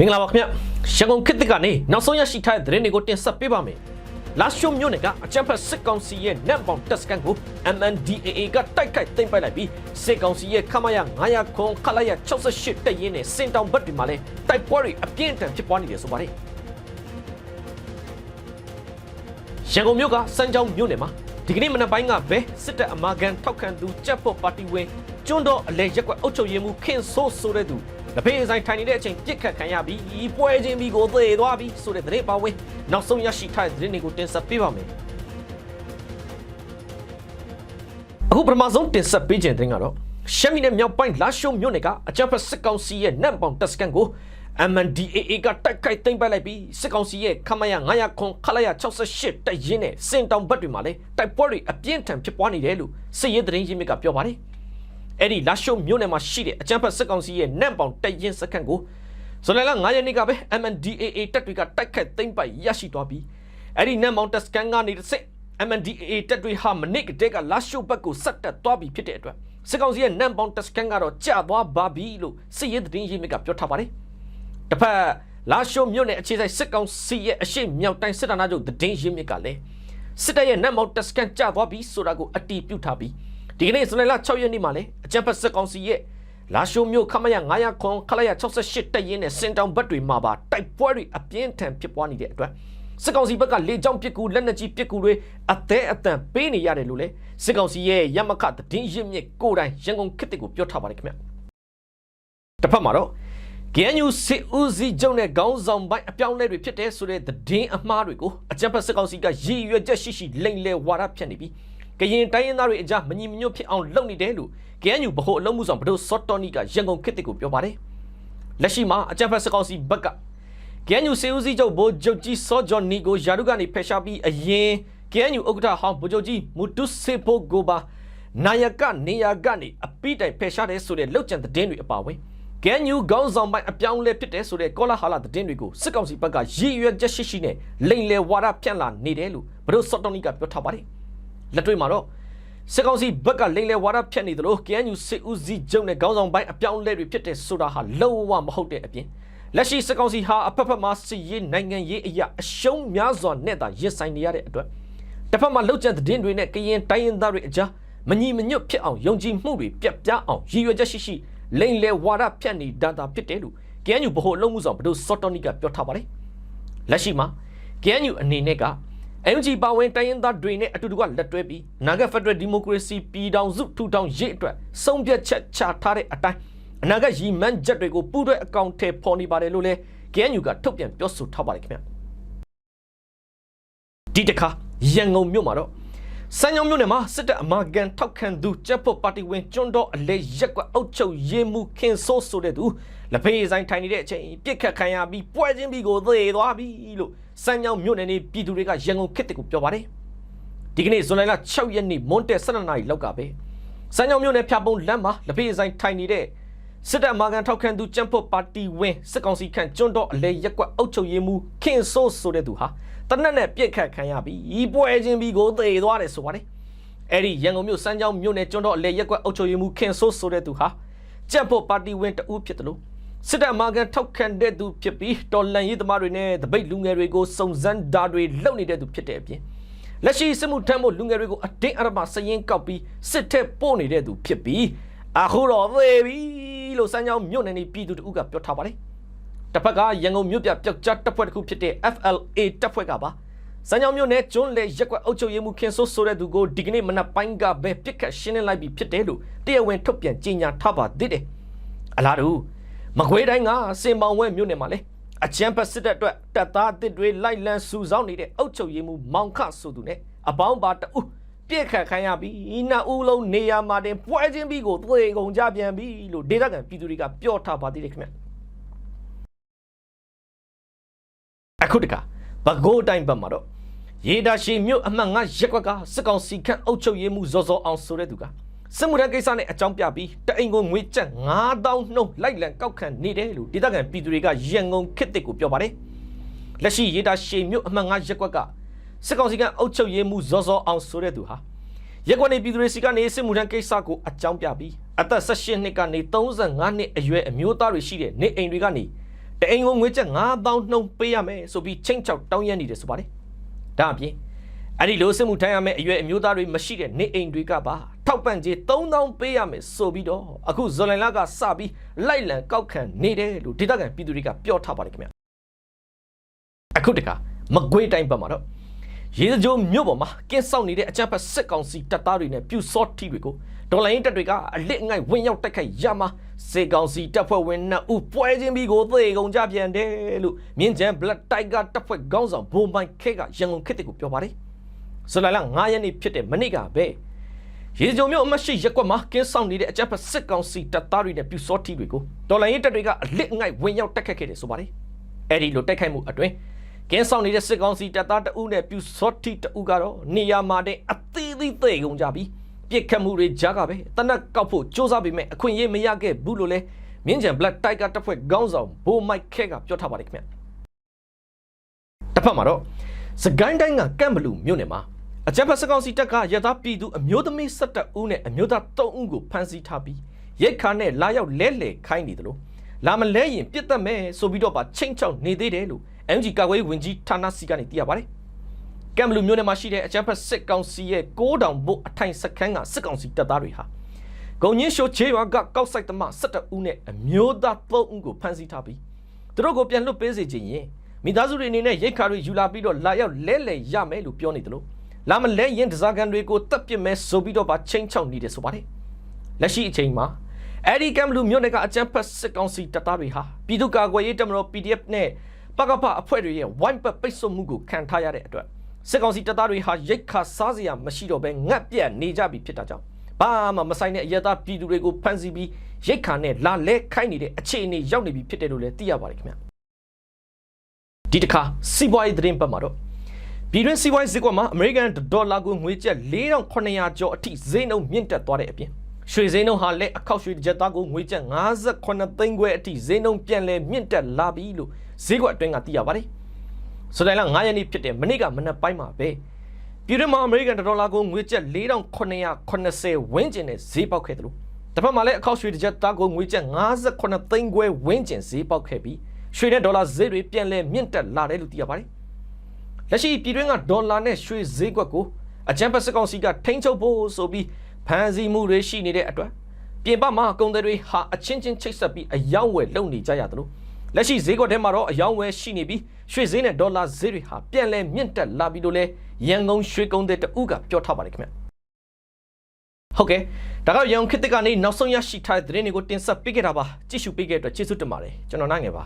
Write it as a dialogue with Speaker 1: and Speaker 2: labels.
Speaker 1: မင်္ဂလာပါခင်ဗျရန်ကုန်ခေတ်သစ်ကနေနောက်ဆုံးရရှိထားတဲ့သတင်းတွေကိုတင်ဆက်ပေးပါမယ်လာရှိုမြို့နယ်ကအကြံဖက်စစ်ကောင်စီရဲ့နက်ပေါင်တက်စကန်ကို MNDAA ကတိုက်ခိုက်သိမ်းပိုက်လိုက်ပြီးစစ်ကောင်စီရဲ့ခမရ900ခွန်ခလာရ68တက်ရင်နဲ့စင်တောင်ဘက်တွေမှာလည်းတိုက်ပွဲတွေအပြင်းအထန်ဖြစ်ပွားနေတယ်ဆိုပါတယ်ရန်ကုန်မြို့ကစမ်းချောင်းမြို့နယ်မှာဒီကနေ့မနက်ပိုင်းကပဲစစ်တပ်အမာခံထောက်ခံသူကြက်ဖို့ပါတီဝင် ကျွန်းတော်အလဲရက်ကွက်အုပ်ချုပ်ရေးမှူးခင်ဆိုးဆိုတဲ့သူလက်ဖေးဆိုင်ထိုင်နေတဲ့အချိန်ပြစ်ခတ်ခံရပြီးပွဲချင်းပြီးကိုသေသွားပြီးဆိုတဲ့သတင်းပါဝင်နောက်ဆုံးရရှိထားတဲ့သတင်းတွေကိုတင်ဆက်ပေးပါမယ်အခုပထမဆုံးတင်ဆက်ပေးခြင်းတဲ့ကတော့ရှမ်းပြည်နယ်မြောက်ပိုင်းလာရှိုးမြို့နယ်ကအကြမ်းဖက်စစ်ကောင်စီရဲ့နတ်ပေါင်တပ်စကန်ကို MNDAA ကတိုက်ခိုက်သိမ်းပိုက်လိုက်ပြီးစစ်ကောင်စီရဲ့ခမရ900ခွန်ခလာရ68တိုက်ရင်နဲ့စင်တောင်ဘက်တွေမှာလည်းတိုက်ပွဲတွေအပြင်းထန်ဖြစ်ပွားနေတယ်လို့စစ်ရေးသတင်းရင်းမြစ်ကပြောပါတယ်။ အဲ့ဒီလာရှိုးမြို့နယ်မှာရှိတဲ့အကြမ်းဖက်စစ်ကောင်စီရဲ့နတ်ပေါင်တိုက်ရင်စခန်းကိုဇွန်လ9ရက်နေ့ကပဲ MNDAA တပ်တွေကတိုက်ခိုက်သိမ်းပိုက်ရရှိသွားပြီးအဲ့ဒီနတ်ပေါင်တပ်စခန်းကနေတစ်စစ် MNDAA တပ်တွေဟာမနစ်ကတည်းကလာရှိုးဘက်ကိုဆက်တက်သွားပြီဖြစ်တဲ့အတွက်စစ်ကောင်စီရဲ့နတ်ပေါင်တပ်စခန်းကတော့ကျသွားပါပြီလို့စစ်ရေးသတင်းရင်းမြစ်ကပြောထားပါတယ်။တစ်ဖက်လာရှိုးမြို့နယ်အခြေစိုက်စစ်ကောင်စီရဲ့အရှိမြောက်တိုင်းစစ်ဌာနချုပ်သတင်းရင်းမြစ်ကလည်းစစ်တပ်ရဲ့နတ်မောက်တပ်စကန်ကျသွားပြီဆိုတာကိုအတီးပြုတ်ထားပြီး ဒီကနေ့ဇူလိုင်လ6ရက်နေ့မှာလည်းအကြံဖက်စစ်ကောင်စီရဲ့လာရှိုးမြို့ခမရ900ခွန်ခလာရ68တက်ရင်နဲ့စင်တောင်ဘက်တွေမှာပါတိုက်ပွဲတွေအပြင်းထန်ဖြစ်ပွားနေတဲ့အတွက်စစ်ကောင်စီဘက်ကလေကြောင်းပစ်ကူလက်နက်ကြီးပစ်ကူတွေအသေးအတန်ပေးနေရတယ်လို့လေစစ်ကောင်စီရဲ့ရမခသတင်းရင်းမြစ်ကိုယ်တိုင်ရန်ကုန်ခေတ်တစ်ကိုပြောထားပါတယ်ခင်ဗျတစ်ဖက်မှာတော့ GNU စစ်ဦးစီးချုပ်နဲ့ခေါင်းဆောင်ပိုင်းအပြောင်းအလဲတွေဖြစ်တဲ့ဆိုတဲ့သတင်းအမှားတွေကိုအကြံဖက်စစ်ကောင်စီကရည်ရွယ်ချက်ရှိရှိလိမ်လည်ဝါဒဖြန့်နေပြီး ကရင်တိုင်းရင်းသားတွေအကြားမညီမညွတ်ဖြစ်အောင်လုပ်နေတယ်လို့ GNU ဗဟိုအလုံးမှုဆောင်ဘဒိုစော့တော်နီကရန်ကုန်ခေတ်တစ်ကိုပြောပါတယ်လက်ရှိမှာအကြံဖက်စစ်ကောင်စီဘက်က GNU စစ်ဦးစီးချုပ်ဗိုလ်ချုပ်ကြီးစောဂျွန်နီကိုယာရုကနေဖယ်ရှားပြီးအရင် GNU ဥက္ကဋ္ဌဟောင်းဗိုလ်ချုပ်ကြီးမူတုစေဖို့ကိုပါနာယကနေယာကနေအပိတိုင်ဖယ်ရှားတယ်ဆိုတဲ့လောက်ကျန်သတင်းတွေအပါအဝင်ကန်ယူခေါင်းဆောင်ပိုင်းအပြောင်းလဲဖြစ်တဲ့ဆိုတဲ့ကောလာဟာလာသတင်းတွေကိုစစ်ကောင်စီဘက်ကရည်ရွယ်ချက်ရှိရှိနဲ့လိန်လယ်ဝါဒဖြန့်လာနေတယ်လို့ဘဒုစော့တော်နီကပြောထားပါတယ် လက်တွေ့မှာတော့စစ်ကောင်စီဘက်ကလိန်လယ်ဝါဒဖြန့်နေသလိုကန်ယူစစ်ဦးစီးချုပ်နဲ့ခေါင်းဆောင်ပိုင်းအပြောင်းလဲတွေဖြစ်တဲ့ဆိုတာဟာလုံးဝမဟုတ်တဲ့အပြင်လက်ရှိစစ်ကောင်စီဟာအဖက်ဖက်မှာစစ်ရေးနိုင်ငံရေးအရာအရှုံးများစွာနဲ့သာရင်ဆိုင်နေရတဲ့အတွက်တစ်ဖက်မှာလှုပ်ကြံသတင်းတွေနဲ့ကရင်တိုင်းရင်းသားတွေအကြားမညီမညွတ်ဖြစ်အောင်ယုံကြည်မှုတွေပြတ်ပြားအောင်ရည်ရွယ်ချက်ရှိရှိလိန်လေဝါဒဖြန့်နေဒတာဖြစ်တယ်လို့ KNU ဗဟိုအလုံးမှုဆောင်ဘဒုစော်တော်နီကပြောထားပါတယ်လက်ရှိမှာ KNU အနေနဲ့က MG ပါဝင်တိုင်းရင်းသားတွေနဲ့အတူတူကလက်တွဲပြီးနာဂတ်ဖက်ဒရယ်ဒီမိုကရေစီပြည်ထောင်စုထူထောင်ရေးအတွက်ဆုံးဖြတ်ချက်ချထားတဲ့အတိုင်းအနာဂတ်ရည်မှန်းချက်တွေကိုပူးတွဲအကောင့်ထဲပေါ်နေပါတယ်လို့လည်း KNU ကထုတ်ပြန်ပြောဆိုထားပါတယ်ခင်ဗျဒီတခါရန်ကုန်မြို့မှာတော့စမ်းကြောင်းမြို့နယ်မှာစစ်တပ်အမာကန်ထောက်ခံသူကြက်ဖို့ပါတီဝင်ကျွန်းတော်အလဲရက်ကွက်အုပ်ချုပ်ရေးမှုခင်ဆိုးဆိုတဲ့သူ လက်ဖေးဆိုင်ထိုင်နေတဲ့အချိန်ပြစ်ခတ်ခံရပြီးပွဲချင်းပြီးကိုသေသွားပြီလို့စမ်းကြောင်းမြို့နယ်နေပြည်သူတွေကရန်ကုန်ခေတ်တကူပြောပါတယ်ဒီကနေ့ဇွန်လ6ရက်နေ့မွန်းတက်12နာရီလောက်ကပဲစမ်းကြောင်းမြို့နယ်ဖြာပုံလမ်းမှာလက်ဖေးဆိုင်ထိုင်နေတဲ့စစ်တပ်အမာကန်ထောက်ခံသူကြက်ဖို့ပါတီဝင်စစ်ကောင်စီခန့်ကျွန်းတော်အလဲရက်ကွက်အုပ်ချုပ်ရေးမှုခင်ဆိုးဆိုတဲ့သူဟာတနက်နဲ့ပြစ်ခတ်ခံရပြီးဤပွဲချင်းပြီးကိုသေသွားတယ်ဆိုပါတယ်အဲ့ဒီရန်ကုန်မြို့စမ်းကြောင်းမြို့နယ်ကျွန်းတော်အလဲရက်ကွက်အုပ်ချုပ်ရေးမှုခင်ဆိုးဆိုတဲ့သူဟာကြက်ဖို့ပါတီဝင်တဦးဖြစ်တယ်လို့ စစ်တပ်မာကန်ထောက်ခံတဲ့သူဖြစ်ပြီးတော်လန်ရေးသမားတွေနဲ့တပိတ်လူငယ်တွေကိုစုံစမ်းဓာတွေလုပ်နေတဲ့သူဖြစ်တဲ့အပြင်လက်ရှိစစ်မှုထမ်းဖို့လူငယ်တွေကိုအတင်းအဓမ္မစရင်ကောက်ပြီးစစ်ထက်ပို့နေတဲ့သူဖြစ်ပြီးအခုတော့သေပြီလို့စမ်းကြောင်းမြို့နယ်နေပြည်သူတဦးကပြောထားပါတယ်တစ်ဖက်ကရန်ကုန်မြို့ပြပျောက်ကြားတပ်ဖွဲ့တစ်ခုဖြစ်တဲ့ FLA တပ်ဖွဲ့ကပါစံကြောင်မြို့နယ်ကျွန်းလေရက်ကွက်အုပ်ချုပ်ရေးမှူးခင်ဆိုးဆိုတဲ့သူကိုဒီကနေ့မနက်ပိုင်းကပဲပြစ်ခတ်ရှင်းလင်းလိုက်ပြီးဖြစ်တယ်လို့တရားဝင်ထုတ်ပြန်ကြေညာထားပါသေးတယ်အလားတူ မကွေးတိုင်းကစင်ပေါင်ဝဲမြို့နယ်မှာလေအချမ်းဖက်စစ်တပ်အတွက်တပ်သားအစ်တွေလိုက်လံစုဆောင်းနေတဲ့အုပ်ချုပ်ရေးမှူးမောင်ခဆိုသူနဲ့အပေါင်းပါတအုပ်ပြစ်ခတ်ခံရပြီးနှစ်ဦးလုံးနေရာမှာတင်ပွဲချင်းပြီးကိုသွေကုန်ကြပြန်ပြီလို့ဒေသခံပြည်သူတွေကပြောထားပါသေးတယ်ခင်ဗျအခုတကဘကိုးတိုင်းဘက်မှာတော့ရေဒါရှိမြို့အမှတ်9ရက်ကွက်ကစစ်ကောင်စီခန့်အုပ်ချုပ်ရေးမှုဇော်ဇော်အောင်ဆိုတဲ့သူက စစ်မှုထမ်းကိစ္စနဲ့အကြောင်းပြပြီးတအိမ်ကိုငွေကျပ်9000နှုန်းလိုက်လံကောက်ခံနေတယ်လို့ဒေသခံပြည်သူတွေကရန်ကုန်ခေတ်တစ်ကိုပြောပါတယ်လက်ရှိရေဒါရှိမြို့အမှတ်9ရက်ကွက်ကစစ်ကောင်စီခန့်အုပ်ချုပ်ရေးမှုဇော်ဇော်အောင်ဆိုတဲ့သူဟာရက်ကွက်နေပြည်သူတွေစီကနေစစ်မှုထမ်းကိစ္စကိုအကြောင်းပြပြီးအသက်18နှစ်ကနေ35နှစ်အရွယ်အမျိုးသားတွေရှိတဲ့နေအိမ်တွေကနေတအိမ်ကိုငွေကျပ်9000နှုန်းပေးရမယ်ဆိုပြီးချင်းချောက်တောင်းရနေတယ်ဆိုပါတယ်ဒါအပြင် အဲ့ဒီလိုစစ်မှုထမ်းရမယ်အရွယ်အမျိုးသားတွေမရှိတဲ့နေအိမ်တွေကပါထောက်ပံ့ကြေး3000ပေးရမယ်ဆိုပြီးတော့အခုဇွန်လလကစပြီးလိုက်လံကောက်ခံနေတယ်လို့ဒေသခံပြည်သူတွေကပြောထားပါတယ်ခင်ဗျအခုတခါမကွေးတိုင်းဘက်မှာတော့ရေစကြိုမြို့ပေါ်မှာကင်းဆောင်နေတဲ့အကြမ်းဖက်စစ်ကောင်စီတပ်သားတွေနဲ့ပြူစောထီတွေကိုဒေါ်လာရင်းတပ်တွေကအလစ်အငိုက်ဝင်ရောက်တိုက်ခိုက်ရမှာစေကောင်စီတပ်ဖွဲ့ဝင်နှစ်ဦးပွဲချင်းပြီးကိုသေကုန်ကြပြန်တယ်လို့မြင်းချမ်း Black Tiger တပ်ဖွဲ့ခေါင်းဆောင်ဘိုးမိုင်ခဲကရန်ကုန်ခေတ်ကိုပြောပါတယ် ဇူလိုင်လ9ရက်နေ့ဖြစ်တဲ့မနေ့ကပဲရေကြုံမြို့အမရှိရက်ကွက်မှာကင်းဆောင်နေတဲ့အကြမ်းဖက်စစ်ကောင်စီတပ်သားတွေနဲ့ပြူစောထီတွေကိုဒေါ်လာရင်းတပ်တွေကအလစ်အငိုက်ဝင်ရောက်တိုက်ခိုက်ခဲ့တယ်ဆိုပါတယ်အဲ့ဒီလိုတိုက်ခိုက်မှုအတွင်းကင်းဆောင်နေတဲ့စစ်ကောင်စီတပ်သားတအုပ်နဲ့ပြူစောထီတအုပ်ကတော့နေရာမှာတဲ့အသေးသေးသေကုန်ကြပြီးပြစ်ခတ်မှုတွေကြားကပဲတနက်ကောက်ဖို့စ조사ပေမဲ့အခွင့်အရေးမရခဲ့ဘူးလို့လဲမြင်းချံ Black Tiger တပ်ဖွဲ့ခေါင်းဆောင်ဘိုးမိုက်ခဲကပြောထားပါတယ်ခင်ဗျတစ်ဖက်မှာတော့စကိုင်းတိုင်းကကန့်ဘလူမြို့နယ်မှာ အကြမ်းဖက်စစ်ကောင်စီတပ်ကရသားပြည်သူအမျိုးသမီး17ဦးနဲ့အမျိုးသား3ဦးကိုဖမ်းဆီးထားပြီးရိတ်ခါနဲ့လာရောက်လဲလှယ်ခိုင်းနေတယ်လို့လာမလဲရင်ပြစ်တက်မယ်ဆိုပြီးတော့ပါချိန်ချောက်နေသေးတယ်လို့ MG ကာကွယ်ရေးဝန်ကြီးဌာနစီကနေသိရပါတယ်ကမ်ဘလူမျိုးနယ်မှာရှိတဲ့အကြမ်းဖက်စစ်ကောင်စီရဲ့6တောင်ဘုတ်အထိုင်စခန်းကစစ်ကောင်စီတပ်သားတွေဟာဂုံညင်းရှိုချေရွာကကောက်ဆိုင်သမား17ဦးနဲ့အမျိုးသား3ဦးကိုဖမ်းဆီးထားပြီးသူတို့ကိုပြန်လွတ်ပေးစေခြင်းရင်မိသားစုတွေအနေနဲ့ရိတ်ခါတွေယူလာပြီးတော့လာရောက်လဲလှယ်ရမယ်လို့ပြောနေတယ်လို့ လာမလဲရင်ဒဇာကန်တွေကိုတပ်ပစ်မယ်ဆိုပြီးတော့ပါချင်းချောက်နေတယ်ဆိုပါတယ်လက်ရှိအချိန်မှာအဲ့ဒီကမ်ဘလူမျိုးနယ်ကအကြမ်းဖက်စစ်ကောင်စီတပ်သားတွေဟာပြည်သူ့ကာကွယ်ရေးတပ်မတော် PDF နဲ့ပကပအဖွဲ့တွေရဲ့ဝိုင်းပတ်ပိတ်ဆို့မှုကိုခံထားရတဲ့အတွက်စစ်ကောင်စီတပ်သားတွေဟာရိတ်ခါစားစရာမရှိတော့ဘဲငတ်ပြတ်နေကြပြီဖြစ်တာကြောင့်ဘာမှမဆိုင်တဲ့အရသာပြည်သူတွေကိုဖမ်းဆီးပြီးရိတ်ခါနဲ့လာလဲခိုင်းနေတဲ့အခြေအနေရောက်နေပြီဖြစ်တယ်လို့လည်းသိရပါတယ်ခင်ဗျဒီတစ်ခါစီးပွားရေးသတင်းပတ်မှာတော့ ပြည်တွင်းစီးပွားရေးဈေးကွက်မှာအမေရိကန်ဒေါ်လာကိုငွေကျပ်4900ကျော်အထိဈေးနှုန်းမြင့်တက်သွားတဲ့အပြင်ရွှေဈေးနှုန်းဟာလည်းအခောက်ရွှေတစ်ကြက်သားကိုငွေကျပ်58သိန်းခွဲအထိဈေးနှုန်းပြန်လည်မြင့်တက်လာပြီလို့ဈေးကွက်အတွင်းကသိရပါတယ်။ဆိုတိုင်းလ9ရက်နေ့ဖြစ်တဲ့မနေ့ကမနက်ပိုင်းမှာပဲပြည်တွင်းမှာအမေရိကန်ဒေါ်လာကိုငွေကျပ်4980ဝန်းကျင်နဲ့ဈေးပေါက်ခဲ့တယ်လို့တစ်ဖက်မှာလည်းအခောက်ရွှေတစ်ကြက်သားကိုငွေကျပ်58သိန်းခွဲဝန်းကျင်ဈေးပေါက်ခဲ့ပြီးရွှေနဲ့ဒေါ်လာဈေးတွေပြန်လည်မြင့်တက်လာတယ်လို့သိရပါတယ်။ လက်ရှိပြည်တွင်းကဒေါ်လာနဲ့ရွှေဈေးကွက်ကိုအကြံဖက်စစ်ကောင်စီကထိန်းချုပ်ဖို့ဆိုပြီးဖန်စီမှုတွေရှိနေတဲ့အတွက်ပြင်ပမှာကုန်သည်တွေဟာအချင်းချင်းချိတ်ဆက်ပြီးအယောင်းဝယ်လုပ်နေကြရတယ်လို့လက်ရှိဈေးကွက်ထဲမှာတော့အယောင်းဝယ်ရှိနေပြီးရွှေဈေးနဲ့ဒေါ်လာဈေးတွေဟာပြန်လည်မြင့်တက်လာပြီလို့လဲရန်ကုန်ရွှေကုန်သည်တဦးကပြောထားပါတယ်ခင်ဗျဟုတ်ကဲ့ဒါကရန်ကုန်ခေတ်ကနေနောက်ဆုံးရရှိထားတဲ့သတင်းတွေကိုတင်ဆက်ပေးခဲ့တာပါကြည့်ရှုပေးခဲ့တဲ့အတွက်ကျေးဇူးတင်ပါတယ်ကျွန်တော်နိုင်ငယ်ပါ